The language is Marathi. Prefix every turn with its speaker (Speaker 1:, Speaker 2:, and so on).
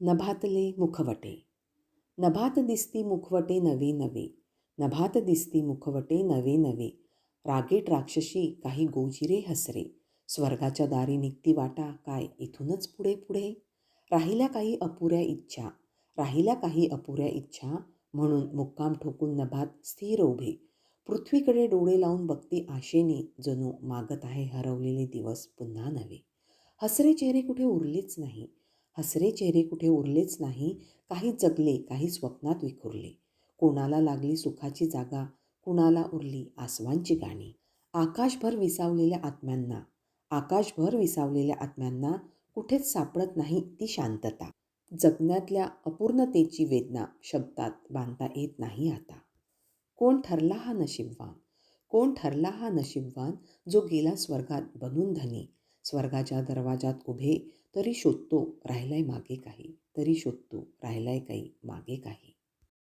Speaker 1: नभातले मुखवटे. नभात दिसती मुखवटे नवे नवे. नभात दिसती मुखवटे नवे नवे. रागेट राक्षसी काही गोजिरे हसरे. स्वर्गाच्या दारी निघती वाटा काय इथूनच पुढे पुढे? राहिल्या काही अपुऱ्या इच्छा. राहिल्या काही अपुऱ्या इच्छा म्हणून मुक्काम ठोकून नभात स्थिर उभे. पृथ्वीकडे डोळे लावून बघती आशेने जणू मागत आहे हरवलेले दिवस पुन्हा नवे. हसरे चेहरे कुठे उरलेच नाही. हसरे चेहरे कुठे उरलेच नाही काही जगले काही स्वप्नात विखुरले. कोणाला लागली सुखाची जागा कुणाला उरली आसवांची गाणी. आकाशभर विसावलेल्या आत्म्यांना आकाशभर विसावलेल्या आत्म्यांना कुठेच सापडत नाही ती शांतता. जगण्यातल्या अपूर्णतेची वेदना शब्दात बांधता येत नाही आता. कोण ठरला हा नशीबवान? कोण ठरला हा नशीबवान जो गेला स्वर्गात बनून धनी? स्वर्गाच्या दरवाजात उभे तरी शोधतो राहिलाय मागे काही. तरी शोधतो राहिलाय काही मागे काही.